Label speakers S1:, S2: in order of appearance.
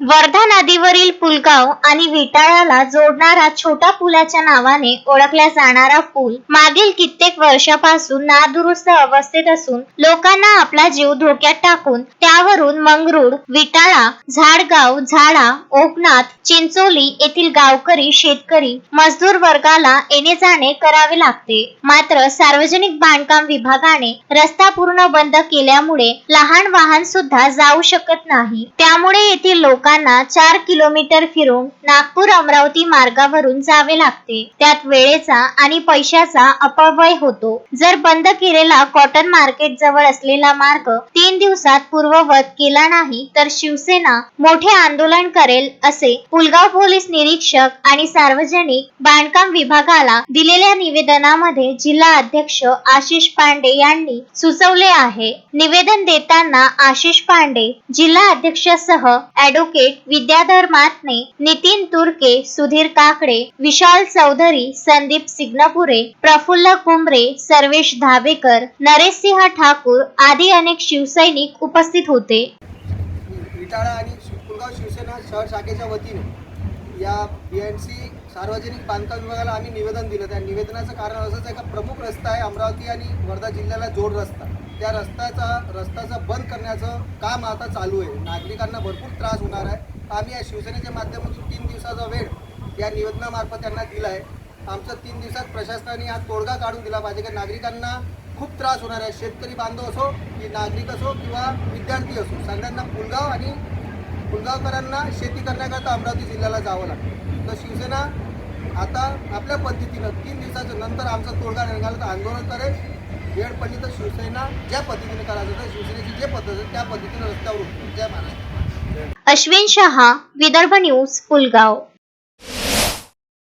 S1: वर्धा नदीवरील पुलगाव आणि विटाळाला जोडणारा छोटा पुलाच्या नावाने ओळखला जाणारा पूल मागील कित्येक वर्षापासून नादुरुस्त अवस्थेत असून लोकांना आपला जीव धोक्यात टाकून त्यावरून मंगरुळ विटाळा झाडगाव झाडा ओकनाथ चिंचोली येथील गावकरी शेतकरी मजदूर वर्गाला येणे जाणे करावे लागते. मात्र सार्वजनिक बांधकाम विभागाने रस्ता पूर्ण बंद केल्यामुळे लहान वाहन सुद्धा जाऊ शकत नाही. त्यामुळे येथील लोकांना चार किलोमीटर फिरून नागपूर अमरावती मार्गावरून जावे लागते. त्यात वेळेचा आणि पैशाचा अपव्यय होतो. जर बंद केलेला कॉटन मार्केट जवळ असलेला मार्ग तीन दिवसात पूर्ववत केला नाही तर शिवसेना मोठे आंदोलन करेल असे पुलगाव पोलीस निरीक्षक आणि सार्वजनिक बांधकाम विभागाला दिलेल्या निवेदनामध्ये जिल्हा अध्यक्ष आशिष पांडे यांनी सुचवले आहे. निवेदन देताना आशिष पांडे जिल्हा अध्यक्षासह ऍडव्होकेट विद्याधर मातने नितीन तुर्के सुधीर काकडे विशाल चौधरी संदीप सिग्नपुरे प्रफुल्ल कुंभरे सर्वेश धाबेकर नरेशसिंह ठाकूर आदी अनेक शिवसैनिक उपस्थित होते.
S2: विटाळा आणि शि- शिवसेना शहर शाखेच्या वतीने या बी एन सी सार्वजनिक बांधकाम विभागाला आम्ही निवेदन दिलं. त्या निवेदनाचं कारण असंच आहे का प्रमुख रस्ता आहे अमरावती आणि वर्धा जिल्ह्याला जोड रस्ता त्या रस्त्याचा रस्त्याचा बंद करण्याचं काम आता चालू आहे. नागरिकांना भरपूर त्रास होणार आहे. आम्ही या शिवसेनेच्या माध्यमातून तीन दिवसाचा वेळ या निवेदनामार्फत त्यांना दिला आहे आमचं तीन दिवसात प्रशासनाने हा तोडगा काढून दिला पाहिजे की नागरिकांना खूप त्रास होणार आहे. शेतकरी बांधव असो की नागरिक असो किंवा विद्यार्थी असो सगळ्यांना पुलगाव आणि पुलगावकरांना शेती करण्याकरता अमरावती जिल्ह्याला जावं लागतं. तर शिवसेना आता आपल्या पद्धतीनं तीन दिवसाच्या नंतर आमचा तोडगा निघाला तर आंदोलन करेल. वेळ पडली तर शिवसेना ज्या पद्धतीने करायचं होतं शिवसेनेची जे पद्धत त्या पद्धतीने रस्त्यावर उतरून जय महाराष्ट्र.
S1: अश्विन शहा विदर्भ न्यूज पुलगाव.